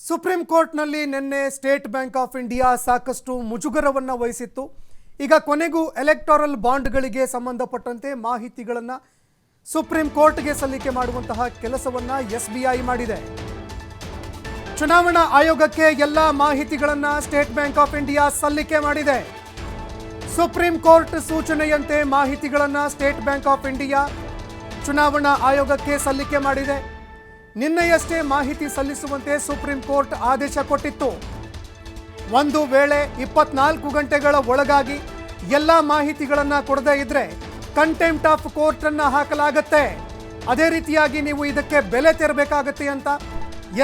Supreme ಕೋರ್ಟ್ನಲ್ಲಿ ನಿನ್ನೆ state bank of India ಸಾಕಷ್ಟು ಮುಜುಗರವನ್ನು ವಹಿಸಿತ್ತು. ಈಗ ಕೊನೆಗೂ ಎಲೆಕ್ಟೋರಲ್ ಬಾಂಡ್ಗಳಿಗೆ ಸಂಬಂಧಪಟ್ಟಂತೆ ಮಾಹಿತಿಗಳನ್ನು ಸುಪ್ರೀಂ ಕೋರ್ಟ್ಗೆ ಸಲ್ಲಿಕೆ ಮಾಡುವಂತಹ ಕೆಲಸವನ್ನು ಎಸ್ ಬಿ ಐ ಮಾಡಿದೆ. ಚುನಾವಣಾ ಆಯೋಗಕ್ಕೆ ಎಲ್ಲ ಮಾಹಿತಿಗಳನ್ನು ಸ್ಟೇಟ್ ಬ್ಯಾಂಕ್ ಆಫ್ ಇಂಡಿಯಾ ಸಲ್ಲಿಕೆ ಮಾಡಿದೆ. ಸುಪ್ರೀಂ ಕೋರ್ಟ್ ಸೂಚನೆಯಂತೆ ಮಾಹಿತಿಗಳನ್ನು ಸ್ಟೇಟ್ ಬ್ಯಾಂಕ್ ಆಫ್ ಇಂಡಿಯಾ ಚುನಾವಣಾ ಆಯೋಗಕ್ಕೆ ಸಲ್ಲಿಕೆ ಮಾಡಿದೆ. ನಿನ್ನೆಯಷ್ಟೇ ಮಾಹಿತಿ ಸಲ್ಲಿಸುವಂತೆ ಸುಪ್ರೀಂ ಕೋರ್ಟ್ ಆದೇಶ ಕೊಟ್ಟಿತ್ತು. ಒಂದು ವೇಳೆ ಇಪ್ಪತ್ನಾಲ್ಕು ಗಂಟೆಗಳ ಒಳಗಾಗಿ ಎಲ್ಲ ಮಾಹಿತಿಗಳನ್ನು ಕೊಡದೇ ಇದ್ರೆ ಕಂಟೆಂಪ್ಟ್ ಆಫ್ ಕೋರ್ಟ್ ಅನ್ನ ಹಾಕಲಾಗತ್ತೆ. ಅದೇ ರೀತಿಯಾಗಿ ನೀವು ಇದಕ್ಕೆ ಬೆಲೆ ತೆರಬೇಕಾಗತ್ತೆ ಅಂತ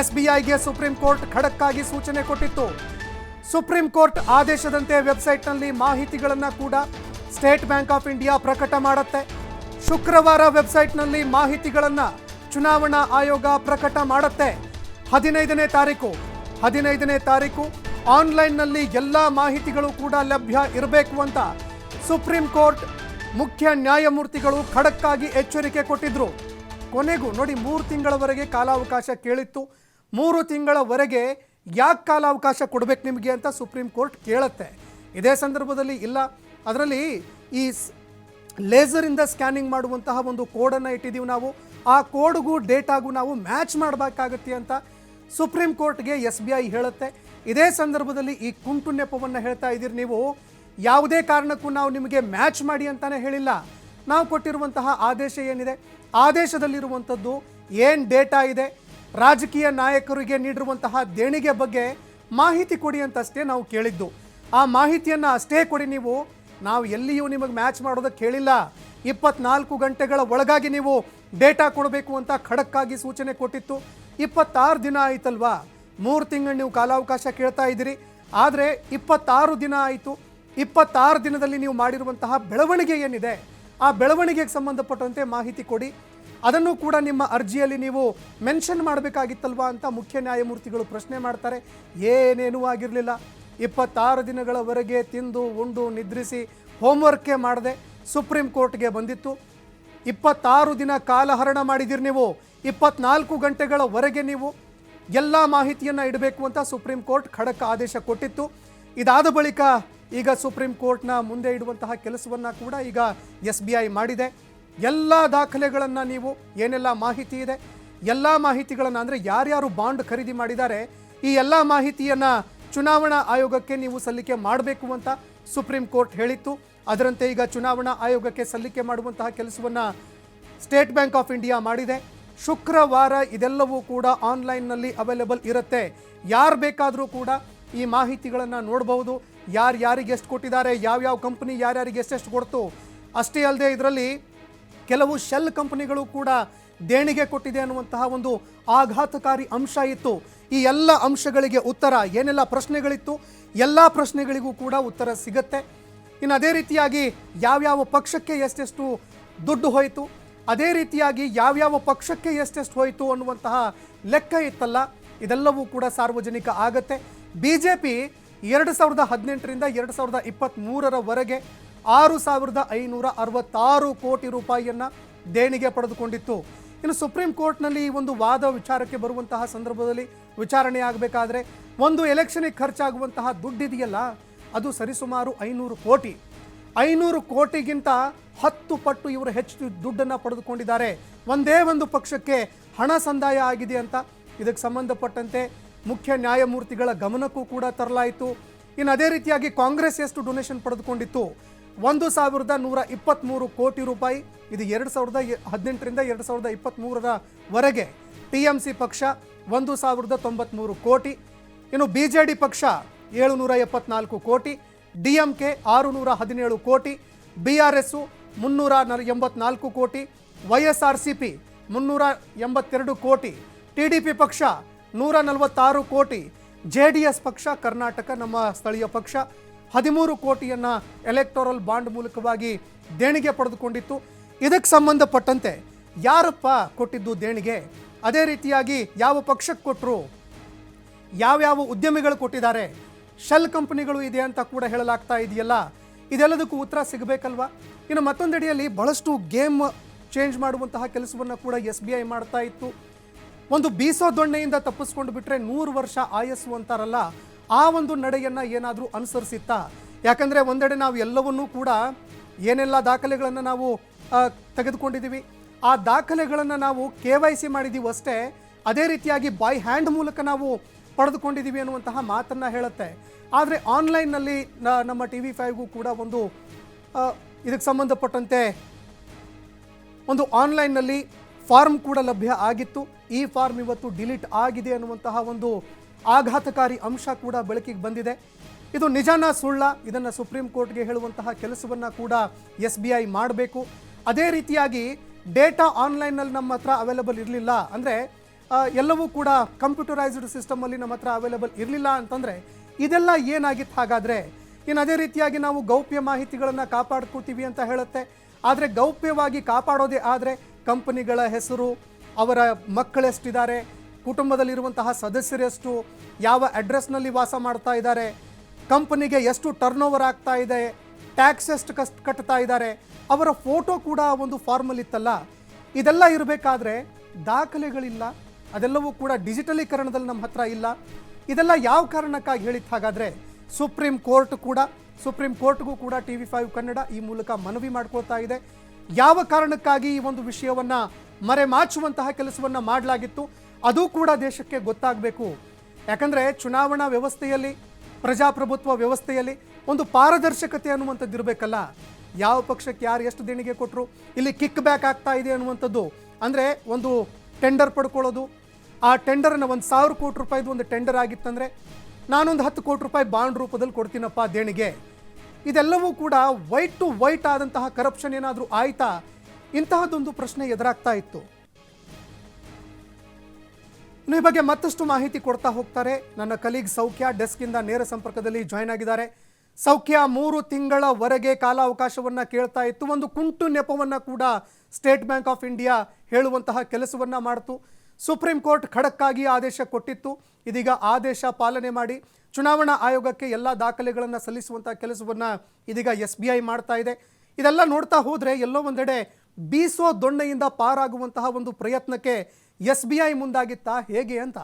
ಎಸ್ ಬಿ ಐಗೆ ಸುಪ್ರೀಂ ಕೋರ್ಟ್ ಖಡಕ್ಕಾಗಿ ಸೂಚನೆ ಕೊಟ್ಟಿತ್ತು. ಸುಪ್ರೀಂ ಕೋರ್ಟ್ ಆದೇಶದಂತೆ ವೆಬ್ಸೈಟ್ನಲ್ಲಿ ಮಾಹಿತಿಗಳನ್ನು ಕೂಡ ಸ್ಟೇಟ್ ಬ್ಯಾಂಕ್ ಆಫ್ ಇಂಡಿಯಾ ಪ್ರಕಟ ಮಾಡುತ್ತೆ. ಶುಕ್ರವಾರ ವೆಬ್ಸೈಟ್ನಲ್ಲಿ ಮಾಹಿತಿಗಳನ್ನು ಚುನಾವಣಾ ಆಯೋಗ ಪ್ರಕಟ ಮಾಡುತ್ತೆ. ಹದಿನೈದನೇ ತಾರೀಕು. ಹದಿನೈದನೇ ತಾರೀಕು ಆನ್ಲೈನ್ನಲ್ಲಿ ಎಲ್ಲ ಮಾಹಿತಿಗಳು ಕೂಡ ಲಭ್ಯ ಇರಬೇಕು ಅಂತ ಸುಪ್ರೀಂ ಕೋರ್ಟ್ ಮುಖ್ಯ ನ್ಯಾಯಮೂರ್ತಿಗಳು ಖಡಕ್ಕಾಗಿ ಎಚ್ಚರಿಕೆ ಕೊಟ್ಟಿದ್ರು. ಕೊನೆಗೂ ನೋಡಿ ಮೂರು ತಿಂಗಳವರೆಗೆ ಕಾಲಾವಕಾಶ ಕೇಳಿತ್ತು. ಮೂರು ತಿಂಗಳವರೆಗೆ ಯಾಕೆ ಕಾಲಾವಕಾಶ ಕೊಡಬೇಕು ನಿಮಗೆ ಅಂತ ಸುಪ್ರೀಂ ಕೋರ್ಟ್ ಕೇಳುತ್ತೆ. ಇದೇ ಸಂದರ್ಭದಲ್ಲಿ ಇಲ್ಲ. ಅದರಲ್ಲಿ ಈ ಲೇಸರಿಂದ ಸ್ಕ್ಯಾನಿಂಗ್ ಮಾಡುವಂತಹ ಒಂದು ಕೋಡನ್ನು ಇಟ್ಟಿದ್ದೀವಿ ನಾವು. ಆ ಕೋಡ್ಗೂ ಡೇಟಾಗೂ ನಾವು ಮ್ಯಾಚ್ ಮಾಡಬೇಕಾಗತ್ತೆ ಅಂತ ಸುಪ್ರೀಂ ಕೋರ್ಟ್ಗೆ ಎಸ್ ಬಿ ಐ ಹೇಳುತ್ತೆ. ಇದೇ ಸಂದರ್ಭದಲ್ಲಿ ಈ ಕುಂಟು ನೆಪವನ್ನು ಹೇಳ್ತಾ ಇದ್ದೀರಿ ನೀವು. ಯಾವುದೇ ಕಾರಣಕ್ಕೂ ನಾವು ನಿಮಗೆ ಮ್ಯಾಚ್ ಮಾಡಿ ಅಂತಾನೆ ಹೇಳಿಲ್ಲ. ನಾವು ಕೊಟ್ಟಿರುವಂತಹ ಆದೇಶ ಏನಿದೆ? ಆದೇಶದಲ್ಲಿರುವಂಥದ್ದು ಏನು ಡೇಟಾ ಇದೆ ರಾಜಕೀಯ ನಾಯಕರಿಗೆ ನೀಡಿರುವಂತಹ ದೇಣಿಗೆ ಬಗ್ಗೆ ಮಾಹಿತಿ ಕೊಡಿ ಅಂತಷ್ಟೇ ನಾವು ಕೇಳಿದ್ದು. ಆ ಮಾಹಿತಿಯನ್ನು ಅಷ್ಟೇ ಕೊಡಿ ನೀವು. ನಾವು ಎಲ್ಲಿಯೂ ನಿಮಗೆ ಮ್ಯಾಚ್ ಮಾಡೋದಕ್ಕೆ ಕೇಳಿಲ್ಲ. ಇಪ್ಪತ್ನಾಲ್ಕು ಗಂಟೆಗಳ ಒಳಗಾಗಿ ನೀವು ಡೇಟಾ ಕೊಡಬೇಕು ಅಂತ ಖಡಕ್ಕಾಗಿ ಸೂಚನೆ ಕೊಟ್ಟಿತ್ತು. ಇಪ್ಪತ್ತಾರು ದಿನ ಆಯಿತಲ್ವಾ? ಮೂರು ತಿಂಗಳು ನೀವು ಕಾಲಾವಕಾಶ ಕೇಳ್ತಾ ಇದ್ದೀರಿ. ಆದರೆ ಇಪ್ಪತ್ತಾರು ದಿನ ಆಯಿತು. ಇಪ್ಪತ್ತಾರು ದಿನದಲ್ಲಿ ನೀವು ಮಾಡಿರುವಂತಹ ಬೆಳವಣಿಗೆ ಏನಿದೆ? ಆ ಬೆಳವಣಿಗೆಗೆ ಸಂಬಂಧಪಟ್ಟಂತೆ ಮಾಹಿತಿ ಕೊಡಿ. ಅದನ್ನು ಕೂಡ ನಿಮ್ಮ ಅರ್ಜಿಯಲ್ಲಿ ನೀವು ಮೆನ್ಷನ್ ಮಾಡಬೇಕಾಗಿತ್ತಲ್ವಾ ಅಂತ ಮುಖ್ಯ ನ್ಯಾಯಮೂರ್ತಿಗಳು ಪ್ರಶ್ನೆ ಮಾಡ್ತಾರೆ. ಏನೇನೂ ಆಗಿರಲಿಲ್ಲ. ಇಪ್ಪತ್ತಾರು ದಿನಗಳವರೆಗೆ ತಿಂದು, ಉಂಡು, ನಿದ್ರಿಸಿ ಹೋಮ್ವರ್ಕೇ ಮಾಡದೆ ಸುಪ್ರೀಂ ಕೋರ್ಟ್ಗೆ ಬಂದಿತ್ತು. ಇಪ್ಪತ್ತಾರು ದಿನ ಕಾಲಹರಣ ಮಾಡಿದಿರಿ ನೀವು. ಇಪ್ಪತ್ನಾಲ್ಕು ಗಂಟೆಗಳವರೆಗೆ ನೀವು ಎಲ್ಲ ಮಾಹಿತಿಯನ್ನು ಇಡಬೇಕು ಅಂತ ಸುಪ್ರೀಂ ಕೋರ್ಟ್ ಖಡಕ್ ಆದೇಶ ಕೊಟ್ಟಿತ್ತು. ಇದಾದ ಬಳಿಕ ಈಗ ಸುಪ್ರೀಂ ಕೋರ್ಟ್ನ ಮುಂದೆ ಇಡುವಂತಹ ಕೆಲಸವನ್ನು ಕೂಡ ಈಗ ಎಸ್ ಬಿ ಐ ಮಾಡಿದೆ. ಎಲ್ಲ ದಾಖಲೆಗಳನ್ನು ನೀವು, ಏನೆಲ್ಲ ಮಾಹಿತಿ ಇದೆ, ಎಲ್ಲ ಮಾಹಿತಿಗಳನ್ನು ಅಂದರೆ ಯಾರ್ಯಾರು ಬಾಂಡ್ ಖರೀದಿ ಮಾಡಿದ್ದಾರೆ, ಈ ಎಲ್ಲ ಮಾಹಿತಿಯನ್ನು ಚುನಾವಣಾ ಆಯೋಗಕ್ಕೆ ನೀವು ಸಲ್ಲಿಕೆ ಮಾಡಬೇಕು ಅಂತ ಸುಪ್ರೀಂ ಕೋರ್ಟ್ ಹೇಳಿತ್ತು. ಅದರಂತೆ ಈಗ ಚುನಾವಣಾ ಆಯೋಗಕ್ಕೆ ಸಲ್ಲಿಕೆ ಮಾಡುವಂತಹ ಕೆಲಸವನ್ನು ಸ್ಟೇಟ್ ಬ್ಯಾಂಕ್ ಆಫ್ ಇಂಡಿಯಾ ಮಾಡಿದೆ. ಶುಕ್ರವಾರ ಇದೆಲ್ಲವೂ ಕೂಡ ಆನ್ಲೈನ್ನಲ್ಲಿ ಅವೈಲೇಬಲ್ ಇರುತ್ತೆ. ಯಾರು ಬೇಕಾದರೂ ಕೂಡ ಈ ಮಾಹಿತಿಗಳನ್ನು ನೋಡಬಹುದು. ಯಾರು ಯಾರಿಗೆ ಎಷ್ಟು ಕೊಟ್ಟಿದ್ದಾರೆ, ಯಾವ್ಯಾವ ಕಂಪ್ನಿ ಯಾರ್ಯಾರಿಗೆ ಎಷ್ಟೆಷ್ಟು ಕೊಡ್ತು, ಅಷ್ಟೇ ಅಲ್ಲದೆ ಇದರಲ್ಲಿ ಕೆಲವು ಶೆಲ್ ಕಂಪನಿಗಳು ಕೂಡ ದೇಣಿಗೆ ಕೊಟ್ಟಿದೆ ಅನ್ನುವಂತಹ ಒಂದು ಆಘಾತಕಾರಿ ಅಂಶ ಇತ್ತು. ಈ ಎಲ್ಲ ಅಂಶಗಳಿಗೆ ಉತ್ತರ ಏನೆಲ್ಲ ಪ್ರಶ್ನೆಗಳಿತ್ತು? ಎಲ್ಲ ಪ್ರಶ್ನೆಗಳಿಗೂ ಕೂಡ ಉತ್ತರ ಸಿಗತ್ತೆ. ಇನ್ನು ಅದೇ ರೀತಿಯಾಗಿ ಯಾವ್ಯಾವ ಪಕ್ಷಕ್ಕೆ ಎಷ್ಟೆಷ್ಟು ದುಡ್ಡು ಹೋಯಿತು? ಅದೇ ರೀತಿಯಾಗಿ ಯಾವ್ಯಾವ ಪಕ್ಷಕ್ಕೆ ಎಷ್ಟೆಷ್ಟು ಹೋಯಿತು ಅನ್ನುವಂತಹ ಲೆಕ್ಕ ಇತ್ತಲ್ಲ. ಇದೆಲ್ಲವೂ ಕೂಡ ಸಾರ್ವಜನಿಕ ಆಗತ್ತೆ. ಬಿ ಜೆ ಪಿ ಎರಡು ಸಾವಿರದ ಹದಿನೆಂಟರಿಂದ ಎರಡು ಸಾವಿರದ ಇಪ್ಪತ್ತ್ಮೂರರವರೆಗೆ ಆರು ಸಾವಿರದ ಐನೂರ ಅರವತ್ತಾರು ಕೋಟಿ ರೂಪಾಯಿಯನ್ನು ದೇಣಿಗೆ ಪಡೆದುಕೊಂಡಿತ್ತು. ಇನ್ನು ಸುಪ್ರೀಂ ಕೋರ್ಟ್ನಲ್ಲಿ ಈ ಒಂದು ವಾದ ವಿಚಾರಕ್ಕೆ ಬರುವಂತಹ ಸಂದರ್ಭದಲ್ಲಿ ವಿಚಾರಣೆ ಆಗಬೇಕಾದ್ರೆ ಒಂದು ಎಲೆಕ್ಷನಿಗೆ ಖರ್ಚಾಗುವಂತಹ ದುಡ್ಡಿದೆಯಲ್ಲ, ಅದು ಸರಿಸುಮಾರು ಐನೂರು ಕೋಟಿ. ಐನೂರು ಕೋಟಿಗಿಂತ ಹತ್ತು ಪಟ್ಟು ಇವರು ಹೆಚ್ಚು ದುಡ್ಡನ್ನು ಪಡೆದುಕೊಂಡಿದ್ದಾರೆ. ಒಂದೇ ಒಂದು ಪಕ್ಷಕ್ಕೆ ಹಣ ಸಂದಾಯ ಆಗಿದೆ ಅಂತ ಇದಕ್ಕೆ ಸಂಬಂಧಪಟ್ಟಂತೆ ಮುಖ್ಯ ನ್ಯಾಯಮೂರ್ತಿಗಳ ಗಮನಕ್ಕೂ ಕೂಡ ತರಲಾಯಿತು. ಇನ್ನು ಅದೇ ರೀತಿಯಾಗಿ ಕಾಂಗ್ರೆಸ್ ಎಷ್ಟು ಡೊನೇಷನ್ ಪಡೆದುಕೊಂಡಿತ್ತು? ಒಂದು ಸಾವಿರದ ನೂರ ಇಪ್ಪತ್ತ್ಮೂರು ಕೋಟಿ ರೂಪಾಯಿ. ಇದು ಎರಡು ಸಾವಿರದ ಹದಿನೆಂಟರಿಂದ ಎರಡು ಸಾವಿರದ ಇಪ್ಪತ್ತ್ಮೂರರವರೆಗೆ ಟಿ ಎಂ ಸಿ ಪಕ್ಷ ಒಂದು ಸಾವಿರದ ತೊಂಬತ್ತ್ಮೂರು ಕೋಟಿ. ಇನ್ನು ಬಿ ಜೆ ಡಿ ಪಕ್ಷ ಏಳುನೂರ ಎಪ್ಪತ್ನಾಲ್ಕು ಕೋಟಿ. ಡಿ ಎಂ ಕೆ ಆರುನೂರ ಹದಿನೇಳು ಕೋಟಿ. ಬಿ ಆರ್ ಎಸ್ಸು ಮುನ್ನೂರ ಎಂಬತ್ನಾಲ್ಕು ಕೋಟಿ. Y S R C P ಮುನ್ನೂರ ಎಂಬತ್ತೆರಡು ಕೋಟಿ. ಟಿ ಡಿ ಪಿ ಪಕ್ಷ ನೂರ ನಲವತ್ತಾರು ಕೋಟಿ. ಜೆ ಡಿ ಎಸ್ ಪಕ್ಷ ಕರ್ನಾಟಕ ನಮ್ಮ ಸ್ಥಳೀಯ ಪಕ್ಷ. ಹದಿಮೂರು ಕೋಟಿಯನ್ನು ಎಲೆಕ್ಟೋರಲ್ ಬಾಂಡ್ ಮೂಲಕವಾಗಿ ದೇಣಿಗೆ ಪಡೆದುಕೊಂಡಿತ್ತು. ಇದಕ್ಕೆ ಸಂಬಂಧಪಟ್ಟಂತೆ ಯಾರಪ್ಪ ಕೊಟ್ಟಿದ್ದು ದೇಣಿಗೆ? ಅದೇ ರೀತಿಯಾಗಿ ಯಾವ ಪಕ್ಷಕ್ಕೆ ಕೊಟ್ಟರು ಯಾವ್ಯಾವ ಉದ್ಯಮಿಗಳು ಕೊಟ್ಟಿದ್ದಾರೆ? ಶೆಲ್ ಕಂಪನಿಗಳು ಇದೆ ಅಂತ ಕೂಡ ಹೇಳಲಾಗ್ತಾ ಇದೆಯಲ್ಲ? ಇದೆಲ್ಲದಕ್ಕೂ ಉತ್ತರ ಸಿಗಬೇಕಲ್ವಾ? ಇನ್ನು ಮತ್ತೊಂದೆಡೆಯಲ್ಲಿ ಬಹಳಷ್ಟು ಗೇಮ್ ಚೇಂಜ್ ಮಾಡುವಂತಹ ಕೆಲಸವನ್ನು ಕೂಡ ಎಸ್ ಬಿ ಐ ಮಾಡ್ತಾ ಇತ್ತು. ಒಂದು ಬೀಸೋ ದೊಣ್ಣೆಯಿಂದ ತಪ್ಪಿಸ್ಕೊಂಡು ಬಿಟ್ಟರೆ ನೂರು ವರ್ಷ ಆಯಸ್ಸು ಅಂತಾರಲ್ಲ? ಆ ಒಂದು ನಡೆಯನ್ನು ಏನಾದರೂ ಅನುಸರಿಸಿತ್ತಾ? ಯಾಕಂದರೆ ಒಂದೆಡೆ ನಾವು ಎಲ್ಲವನ್ನೂ ಕೂಡ ಏನೆಲ್ಲ ದಾಖಲೆಗಳನ್ನು ನಾವು ತೆಗೆದುಕೊಂಡಿದ್ದೀವಿ, ಆ ದಾಖಲೆಗಳನ್ನು ನಾವು ಕೆ ವೈ ಸಿ ಮಾಡಿದ್ದೀವಿ ಅಷ್ಟೇ. ಅದೇ ರೀತಿಯಾಗಿ ಬೈ ಹ್ಯಾಂಡ್ ಮೂಲಕ ನಾವು ಪಡೆದುಕೊಂಡಿದ್ದೀವಿ ಅನ್ನುವಂತಹ ಮಾತನ್ನು ಹೇಳುತ್ತೆ. ಆದರೆ ಆನ್ಲೈನ್ನಲ್ಲಿ ನಮ್ಮ ಟಿ ವಿ ಫೈವ್ಗೂ ಕೂಡ ಒಂದು ಇದಕ್ಕೆ ಸಂಬಂಧಪಟ್ಟಂತೆ ಒಂದು ಆನ್ಲೈನ್ನಲ್ಲಿ ಫಾರ್ಮ್ ಕೂಡ ಲಭ್ಯ ಆಗಿತ್ತು. ಈ ಫಾರ್ಮ್ ಇವತ್ತು ಡಿಲೀಟ್ ಆಗಿದೆ ಅನ್ನುವಂತಹ ಒಂದು ಆಘಾತಕಾರಿ ಅಂಶ ಕೂಡ ಬೆಳಕಿಗೆ ಬಂದಿದೆ. ಇದು ನಿಜಾನ ಸುಳ್ಳ? ಇದನ್ನು ಸುಪ್ರೀಂ ಕೋರ್ಟ್ಗೆ ಹೇಳುವಂತಹ ಕೆಲಸವನ್ನು ಕೂಡ ಎಸ್ ಬಿ ಐ ಮಾಡಬೇಕು. ಅದೇ ರೀತಿಯಾಗಿ ಡೇಟಾ ಆನ್ಲೈನಲ್ಲಿ ನಮ್ಮ ಹತ್ರ ಅವೈಲಬಲ್ ಇರಲಿಲ್ಲ ಅಂದರೆ ಎಲ್ಲವೂ ಕೂಡ ಕಂಪ್ಯೂಟರೈಸ್ಡ್ ಸಿಸ್ಟಮಲ್ಲಿ ನಮ್ಮ ಹತ್ರ ಅವೈಲಬಲ್ ಇರಲಿಲ್ಲ ಅಂತಂದರೆ, ಇದೆಲ್ಲ ಏನಾಗಿತ್ತು ಹಾಗಾದರೆ? ಇನ್ನು ಅದೇ ರೀತಿಯಾಗಿ ನಾವು ಗೌಪ್ಯ ಮಾಹಿತಿಗಳನ್ನು ಕಾಪಾಡ್ಕೋತೀವಿ ಅಂತ ಹೇಳುತ್ತೆ. ಆದರೆ ಗೌಪ್ಯವಾಗಿ ಕಾಪಾಡೋದೇ ಆದರೆ, ಕಂಪನಿಗಳ ಹೆಸರು, ಅವರ ಮಕ್ಕಳೆಷ್ಟಿದ್ದಾರೆ ಕುಟುಂಬದಲ್ಲಿರುವಂತಹ ಸದಸ್ಯರೆಷ್ಟು ಯಾವ ಅಡ್ರೆಸ್ನಲ್ಲಿ ವಾಸ ಮಾಡ್ತಾ ಇದ್ದಾರೆ, ಕಂಪನಿಗೆ ಎಷ್ಟು ಟರ್ನ್ ಓವರ್ ಆಗ್ತಾ ಇದೆ ಟ್ಯಾಕ್ಸ್ ಎಷ್ಟು ಕಸ್, ಕಟ್ತಾ ಇದ್ದಾರೆ, ಅವರ ಫೋಟೋ ಕೂಡ ಒಂದು ಫಾರ್ಮಲ್ ಇತ್ತಲ್ಲ. ಇದೆಲ್ಲ ಇರಬೇಕಾದ್ರೆ ದಾಖಲೆಗಳಿಲ್ಲ, ಅದೆಲ್ಲವೂ ಕೂಡ ಡಿಜಿಟಲೀಕರಣದಲ್ಲಿ ನಮ್ಮ ಹತ್ರ ಇಲ್ಲ. ಇದೆಲ್ಲ ಯಾವ ಕಾರಣಕ್ಕಾಗಿ ಹೇಳಿತ್ತು ಹಾಗಾದರೆ ಸುಪ್ರೀಂ ಕೋರ್ಟ್ ಕೂಡ ಸುಪ್ರೀಂ ಕೋರ್ಟ್ಗೂ ಕೂಡ ಟಿ ವಿ ಫೈವ್ ಕನ್ನಡ ಈ ಮೂಲಕ ಮನವಿ ಮಾಡ್ಕೊಳ್ತಾ ಇದೆ. ಯಾವ ಕಾರಣಕ್ಕಾಗಿ ಈ ಒಂದು ವಿಷಯವನ್ನು ಮರೆಮಾಚುವಂತಹ ಕೆಲಸವನ್ನು ಮಾಡಲಾಗಿತ್ತು? ಅದು ಕೂಡ ದೇಶಕ್ಕೆ ಗೊತ್ತಾಗಬೇಕು. ಯಾಕಂದರೆ ಚುನಾವಣಾ ವ್ಯವಸ್ಥೆಯಲ್ಲಿ, ಪ್ರಜಾಪ್ರಭುತ್ವ ವ್ಯವಸ್ಥೆಯಲ್ಲಿ ಒಂದು ಪಾರದರ್ಶಕತೆ ಅನ್ನುವಂಥದ್ದು ಇರಬೇಕಲ್ಲ. ಯಾವ ಪಕ್ಷಕ್ಕೆ ಯಾರು ಎಷ್ಟು ದೇಣಿಗೆ ಕೊಟ್ಟರು ಇಲ್ಲಿ ಕಿಕ್ ಬ್ಯಾಕ್ ಆಗ್ತಾ ಇದೆ ಅನ್ನುವಂಥದ್ದು. ಅಂದರೆ ಒಂದು ಟೆಂಡರ್ ಪಡ್ಕೊಳ್ಳೋದು. ಆ ಟೆಂಡರನ್ನು ಒಂದು ಸಾವಿರ ಕೋಟಿ ರೂಪಾಯಿದು ಒಂದು ಟೆಂಡರ್ ಆಗಿತ್ತಂದರೆ, ನಾನೊಂದು ಹತ್ತು ಕೋಟಿ ರೂಪಾಯಿ ಬಾಂಡ್ ರೂಪದಲ್ಲಿ ಕೊಡ್ತೀನಪ್ಪ ದೇಣಿಗೆ. ಇದೆಲ್ಲವೂ ಕೂಡ ವೈಟ್ ಟು ವೈಟ್ ಆದಂತಹ ಕರಪ್ಷನ್ ಏನಾದರೂ ಆಯಿತಾ? ಇಂತಹದ್ದೊಂದು ಪ್ರಶ್ನೆ ಎದುರಾಗ್ತಾ ಇತ್ತು. ಈ ಬಗ್ಗೆ ಮತ್ತಷ್ಟು ಮಾಹಿತಿ ಕೊಡ್ತಾ ಹೋಗ್ತಾರೆ. ನನ್ನ ಕಲೀಗ್ ಸೌಖ್ಯ ಇಂದ ನೇರ ಸಂಪರ್ಕದಲ್ಲಿ ಜಾಯ್ನ್ ಆಗಿದ್ದಾರೆ. ಸೌಖ್ಯ ಮೂರು ತಿಂಗಳವರೆಗೆ ಕಾಲಾವಕಾಶವನ್ನ ಕೇಳ್ತಾ ಇತ್ತು. ಒಂದು ಕುಂಟು ನೆಪವನ್ನ ಕೂಡ ಸ್ಟೇಟ್ ಬ್ಯಾಂಕ್ ಆಫ್ ಇಂಡಿಯಾ ಹೇಳುವಂತಹ ಕೆಲಸವನ್ನ ಮಾಡ್ತು. ಸುಪ್ರೀಂ ಕೋರ್ಟ್ ಖಡಕ್ಕಾಗಿ ಆದೇಶ ಕೊಟ್ಟಿತ್ತು. ಇದೀಗ ಆದೇಶ ಪಾಲನೆ ಮಾಡಿ ಚುನಾವಣಾ ಆಯೋಗಕ್ಕೆ ಎಲ್ಲ ದಾಖಲೆಗಳನ್ನು ಸಲ್ಲಿಸುವಂತಹ ಕೆಲಸವನ್ನ ಇದೀಗ ಎಸ್ ಬಿ ಐ ಮಾಡ್ತಾ ಇದೆ. ಇದೆಲ್ಲ ನೋಡ್ತಾ ಹೋದ್ರೆ ಎಲ್ಲೋ ಒಂದೆಡೆ ಬೀಸೋ ದೊಣ್ಣೆಯಿಂದ ಪಾರಾಗುವಂತಹ ಒಂದು ಪ್ರಯತ್ನಕ್ಕೆ ಎಸ್ ಬಿ ಐ ಮುಂದಾಗಿತ್ತಾ ಹೇಗೆ ಅಂತ.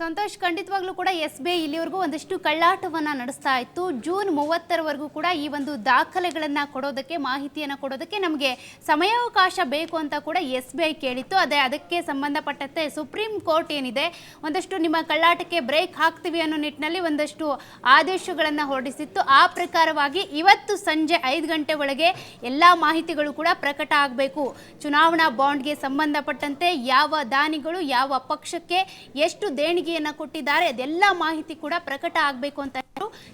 ಸಂತೋಷ್, ಖಂಡಿತವಾಗ್ಲೂ ಕೂಡ ಎಸ್ ಬಿ ಐ ಇಲ್ಲಿವರೆಗೂ ಒಂದಷ್ಟು ಕಳ್ಳಾಟವನ್ನ ನಡೆಸ್ತಾ ಇತ್ತು. ಜೂನ್ ಮೂವತ್ತರವರೆಗೂ ಕೂಡ ಈ ಒಂದು ದಾಖಲೆಗಳನ್ನ ಕೊಡೋದಕ್ಕೆ, ಮಾಹಿತಿಯನ್ನ ಕೊಡೋದಕ್ಕೆ ನಮಗೆ ಸಮಯಾವಕಾಶ ಬೇಕು ಅಂತ ಕೂಡ ಎಸ್ ಬಿ ಐ ಕೇಳಿತ್ತು. ಅದೇ ಅದಕ್ಕೆ ಸಂಬಂಧಪಟ್ಟಂತೆ ಸುಪ್ರೀಂ ಕೋರ್ಟ್ ಏನಿದೆ, ಒಂದಷ್ಟು ನಿಮ್ಮ ಕಳ್ಳಾಟಕ್ಕೆ ಬ್ರೇಕ್ ಹಾಕ್ತೀವಿ ಅನ್ನೋ ನಿಟ್ಟಿನಲ್ಲಿ ಒಂದಷ್ಟು ಆದೇಶಗಳನ್ನು ಹೊರಡಿಸಿತ್ತು. ಆ ಪ್ರಕಾರವಾಗಿ ಇವತ್ತು ಸಂಜೆ ಐದು ಗಂಟೆ ಒಳಗೆ ಎಲ್ಲ ಮಾಹಿತಿಗಳು ಕೂಡ ಪ್ರಕಟ ಆಗಬೇಕು. ಚುನಾವಣಾ ಬಾಂಡ್ಗೆ ಸಂಬಂಧಪಟ್ಟಂತೆ ಯಾವ ದಾನಿಗಳು ಯಾವ ಪಕ್ಷಕ್ಕೆ ಎಷ್ಟು ದೇಣಿಗೆಯನ್ನು ಕೊಟ್ಟಿದ್ದಾರೆ. ಅದೆಲ್ಲ ಮಾಹಿತಿ ಕೂಡ ಪ್ರಕಟ ಆಗಬೇಕು ಅಂತ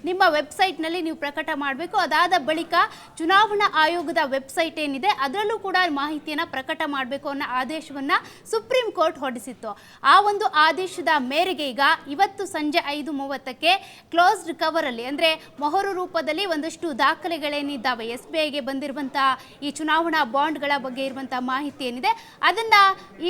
ನಿಮ್ಮ ವೆಬ್ಸೈಟ್ನಲ್ಲಿ ನೀವು ಪ್ರಕಟ ಮಾಡಬೇಕು. ಅದಾದ ಬಳಿಕ ಚುನಾವಣಾ ಆಯೋಗದ ವೆಬ್ಸೈಟ್ ಏನಿದೆ, ಅದರಲ್ಲೂ ಕೂಡ ಮಾಹಿತಿಯನ್ನು ಪ್ರಕಟ ಮಾಡಬೇಕು ಅನ್ನೋ ಆದೇಶವನ್ನು ಸುಪ್ರೀಂ ಕೋರ್ಟ್ ಹೊರಡಿಸಿತ್ತು. ಆ ಒಂದು ಆದೇಶದ ಮೇರೆಗೆ ಈಗ ಇವತ್ತು ಸಂಜೆ ಐದು ಮೂವತ್ತಕ್ಕೆ ಕ್ಲೋಸ್ಡ್ ಕವರಲ್ಲಿ, ಅಂದರೆ ಮೊಹರು ರೂಪದಲ್ಲಿ ಒಂದಷ್ಟು ದಾಖಲೆಗಳೇನಿದ್ದಾವೆ, ಎಸ್ ಬಿ ಐಗೆ ಬಂದಿರುವಂತಹ ಈ ಚುನಾವಣಾ ಬಾಂಡ್ಗಳ ಬಗ್ಗೆ ಇರುವಂತಹ ಮಾಹಿತಿ ಏನಿದೆ, ಅದನ್ನ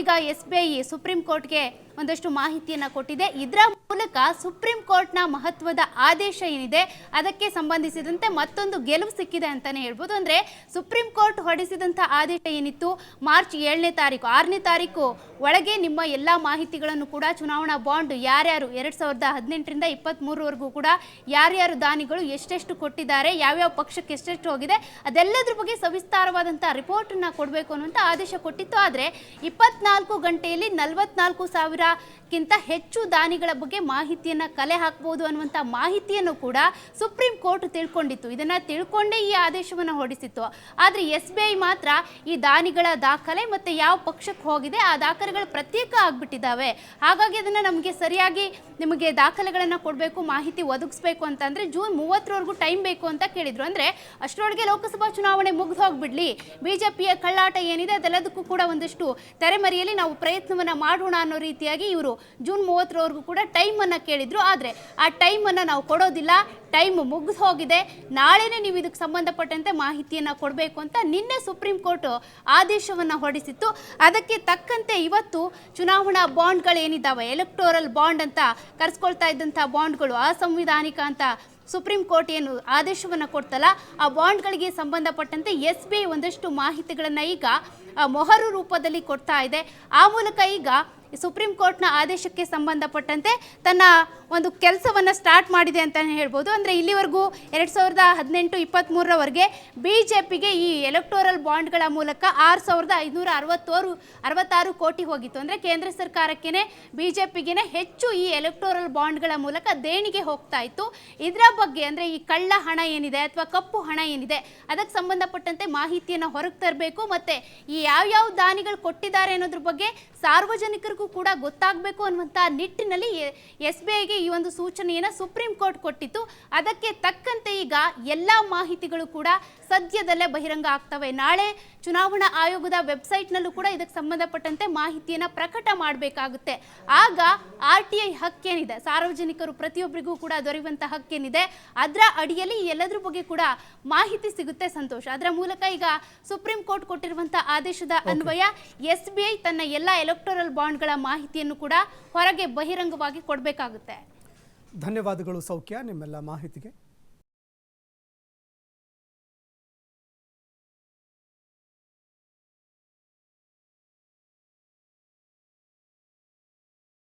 ಈಗ ಎಸ್ ಬಿ ಐ ಸುಪ್ರೀಂ ಕೋರ್ಟ್ಗೆ ಒಂದಷ್ಟು ಮಾಹಿತಿಯನ್ನು ಕೊಟ್ಟಿದೆ. ಇದರ ಮೂಲಕ ಸುಪ್ರೀಂ ಕೋರ್ಟ್ನ ಮಹತ್ವದ ಆದೇಶ ಏನಿದೆ, ಅದಕ್ಕೆ ಸಂಬಂಧಿಸಿದಂತೆ ಮತ್ತೊಂದು ಗೆಲುವು ಸಿಕ್ಕಿದೆ ಅಂತಾನೆ ಹೇಳ್ಬೋದು. ಅಂದ್ರೆ ಸುಪ್ರೀಂ ಕೋರ್ಟ್ ಹೊರಡಿಸಿದಂಥ ಆದೇಶ ಏನಿತ್ತು, ಮಾರ್ಚ್ ಏಳನೇ ತಾರೀಕು, ಆರನೇ ತಾರೀಕು ಒಳಗೆ ನಿಮ್ಮ ಎಲ್ಲ ಮಾಹಿತಿಗಳನ್ನು ಕೂಡ ಚುನಾವಣಾ ಬಾಂಡ್ ಯಾರ್ಯಾರು ಎರಡ್ ಸಾವಿರದ ಹದಿನೆಂಟರಿಂದ ಇಪ್ಪತ್ತ್ಮೂರವರೆಗೂ ಕೂಡ ಯಾರ್ಯಾರು ದಾನಿಗಳು ಎಷ್ಟೆಷ್ಟು ಕೊಟ್ಟಿದ್ದಾರೆ, ಯಾವ್ಯಾವ ಪಕ್ಷಕ್ಕೆ ಎಷ್ಟೆಷ್ಟು ಹೋಗಿದೆ, ಅದೆಲ್ಲದ್ರ ಬಗ್ಗೆ ಸವಿಸ್ತಾರವಾದಂಥ ರಿಪೋರ್ಟನ್ನು ಕೊಡಬೇಕು ಅನ್ನುವಂಥ ಆದೇಶ ಕೊಟ್ಟಿತ್ತು. ಆದರೆ ಇಪ್ಪತ್ನಾಲ್ಕು ಗಂಟೆಯಲ್ಲಿ ನಲವತ್ನಾಲ್ಕು ಸಾವಿರಕ್ಕಿಂತ ಹೆಚ್ಚು ದಾನಿಗಳ ಬಗ್ಗೆ ಮಾಹಿತಿಯನ್ನು ಕಲೆ ಹಾಕ್ಬೋದು ಅನ್ನುವಂಥ ಮಾಹಿತಿಯನ್ನು ಕೂಡ ಸುಪ್ರೀಂ ಕೋರ್ಟ್ ತಿಳ್ಕೊಂಡಿತ್ತು. ಇದನ್ನು ತಿಳ್ಕೊಂಡೇ ಈ ಆದೇಶವನ್ನು ಹೊರಡಿಸಿತ್ತು. ಆದರೆ ಎಸ್ ಬಿ ಐ ಮಾತ್ರ ಈ ದಾನಿಗಳ ದಾಖಲೆ ಮತ್ತು ಯಾವ ಪಕ್ಷಕ್ಕೆ ಹೋಗಿದೆ, ಆ ದಾಖಲೆಗಳು ಪ್ರತ್ಯೇಕ ಆಗಿಬಿಟ್ಟಿದ್ದಾವೆ. ಹಾಗಾಗಿ ಅದನ್ನು ನಮಗೆ ಸರಿಯಾಗಿ ನಿಮಗೆ ದಾಖಲೆಗಳನ್ನು ಕೊಡಬೇಕು, ಮಾಹಿತಿ ಒದಗಿಸ್ಬೇಕು ಅಂತಂದರೆ ಜೂನ್ ಮೂವತ್ತರವರೆಗೂ ಟೈಮ್ ಬೇಕು ಅಂತ ಕೇಳಿದ್ರು. ಅಂದರೆ ಅಷ್ಟರೊಳಗೆ ಲೋಕಸಭಾ ಚುನಾವಣೆ ಮುಗಿದು ಹೋಗ್ಬಿಡ್ಲಿ. ಪಿಯ ಕಳ್ಳಾಟ ಏನಿದೆ ಅದೆಲ್ಲದಕ್ಕೂ ಕೂಡ ಒಂದಷ್ಟು ತೆರೆಮರೆಯಲ್ಲಿ ನಾವು ಪ್ರಯತ್ನವನ್ನು ಮಾಡೋಣ ಅನ್ನೋ ರೀತಿಯಾಗಿ ಇವರು ಜೂನ್ ಮೂವತ್ತರವರೆಗೂ ಕೂಡ ಟೈಮನ್ನು ಕೇಳಿದ್ರು. ಆದರೆ ಆ ಟೈಮನ್ನು ನಾವು ಕೊಡೋದಿಲ್ಲ. ಟೈಮ್ ಮುಗಿದು ಹೋಗಿದೆ. ನಾಳೆನೇ ನೀವು ಇದಕ್ಕೆ ಸಂಬಂಧಪಟ್ಟಂತೆ ಮಾಹಿತಿಯನ್ನು ಕೊಡಬೇಕು ಅಂತ ನಿನ್ನೆ ಸುಪ್ರೀಂ ಕೋರ್ಟ್ ಆದೇಶವನ್ನು ಹೊರಡಿಸಿತ್ತು. ಅದಕ್ಕೆ ತಕ್ಕಂತೆ ಇವತ್ತು ಚುನಾವಣಾ ಬಾಂಡ್ಗಳು ಏನಿದ್ದಾವೆ, ಎಲೆಕ್ಟೋರಲ್ ಬಾಂಡ್ ಅಂತ ಕರೆಸ್ಕೊಳ್ತಾ ಇದ್ದಂಥ ಬಾಂಡ್ಗಳು, ಅಸಂವಿಧಾನಿಕ ಅಂತ ಸುಪ್ರೀಂ ಕೋರ್ಟ್ ಏನು ಆದೇಶವನ್ನು ಕೊಡ್ತಲ್ಲ, ಆ ಬಾಂಡ್ಗಳಿಗೆ ಸಂಬಂಧಪಟ್ಟಂತೆ ಎಸ್ ಬಿ ಐ ಒಂದಷ್ಟು ಮಾಹಿತಿಗಳನ್ನು ಈಗ ಮೊಹರು ರೂಪದಲ್ಲಿ ಕೊಡ್ತಾ ಇದೆ. ಆ ಮೂಲಕ ಈಗ ಸುಪ್ರೀಂ ಕೋರ್ಟ್ನ ಆದೇಶಕ್ಕೆ ಸಂಬಂಧಪಟ್ಟಂತೆ ತನ್ನ ಒಂದು ಕೆಲಸವನ್ನು ಸ್ಟಾರ್ಟ್ ಮಾಡಿದೆ ಅಂತಲೇ ಹೇಳ್ಬೋದು. ಅಂದರೆ ಇಲ್ಲಿವರೆಗೂ ಎರಡು ಸಾವಿರದ ಹದಿನೆಂಟು ಇಪ್ಪತ್ತ್ಮೂರರವರೆಗೆ ಬಿ ಜೆ ಪಿಗೆ ಈ ಎಲೆಕ್ಟೋರಲ್ ಬಾಂಡ್ಗಳ ಮೂಲಕ ಆರು ಸಾವಿರದ ಐನೂರ ಅರವತ್ತೋರು, ಅರವತ್ತಾರು ಕೋಟಿ ಹೋಗಿತ್ತು. ಅಂದರೆ ಕೇಂದ್ರ ಸರ್ಕಾರಕ್ಕೇ ಬಿ ಜೆ ಹೆಚ್ಚು ಈ ಎಲೆಕ್ಟೋರಲ್ ಬಾಂಡ್ಗಳ ಮೂಲಕ ದೇಣಿಗೆ ಹೋಗ್ತಾ ಇತ್ತು. ಇದರ ಬಗ್ಗೆ ಅಂದರೆ ಈ ಕಳ್ಳ ಹಣ ಏನಿದೆ ಅಥವಾ ಕಪ್ಪು ಹಣ ಏನಿದೆ, ಅದಕ್ಕೆ ಸಂಬಂಧಪಟ್ಟಂತೆ ಮಾಹಿತಿಯನ್ನು ಹೊರಗೆ ತರಬೇಕು. ಮತ್ತು ಈ ಯಾವ್ಯಾವ ದಾನಿಗಳು ಕೊಟ್ಟಿದ್ದಾರೆ ಅನ್ನೋದ್ರ ಬಗ್ಗೆ ಸಾರ್ವಜನಿಕರಿಗೂ ಕೂಡ ಗೊತ್ತಾಗಬೇಕು ಅನ್ನುವಂಥ ನಿಟ್ಟಿನಲ್ಲಿ ಎಸ್ ಬಿ ಐಗೆ ಈ ಒಂದು ಸೂಚನೆಯನ್ನು ಸುಪ್ರೀಂ ಕೋರ್ಟ್ ಕೊಟ್ಟಿತ್ತು. ಅದಕ್ಕೆ ತಕ್ಕಂತೆ ಈಗ ಎಲ್ಲ ಮಾಹಿತಿಗಳು ಕೂಡ ಸದ್ಯದಲ್ಲೇ ಬಹಿರಂಗ ಆಗ್ತವೆ. ನಾಳೆ ಚುನಾವಣಾ ಆಯೋಗದ ವೆಬ್ಸೈಟ್ನಲ್ಲೂ ಕೂಡ ಇದಕ್ಕೆ ಸಂಬಂಧಪಟ್ಟಂತೆ ಮಾಹಿತಿಯನ್ನು ಪ್ರಕಟ ಮಾಡಬೇಕಾಗುತ್ತೆ. ಆಗ ಆರ್ ಟಿ ಐ ಹಕ್ಕೇನಿದೆ. ಸಾರ್ವಜನಿಕರು ಪ್ರತಿಯೊಬ್ಬರಿಗೂ ಕೂಡ ದೊರೆಯುವಂಥ ಹಕ್ಕೇನಿದೆ. ಅದರ ಅಡಿಯಲ್ಲಿ ಎಲ್ಲದರ ಬಗ್ಗೆ ಕೂಡ ಮಾಹಿತಿ ಸಿಗುತ್ತೆ ಸಂತೋಷ. ಅದರ ಮೂಲಕ ಈಗ ಸುಪ್ರೀಂ ಕೋರ್ಟ್ ಕೊಟ್ಟಿರುವಂತಹ ಆದೇಶದ ಅನ್ವಯ ಎಸ್ ಬಿ ಐ ತನ್ನ ಎಲ್ಲ ಎಲೆಕ್ಟೋರಲ್ ಬಾಂಡ್ಗಳ ಮಾಹಿತಿಯನ್ನು ಕೂಡ ಹೊರಗೆ ಬಹಿರಂಗವಾಗಿ ಕೊಡಬೇಕಾಗುತ್ತೆ. ಧನ್ಯವಾದಗಳು ಸೌಖ್ಯ ನಿಮ್ಮೆಲ್ಲ ಮಾಹಿತಿಗೆ.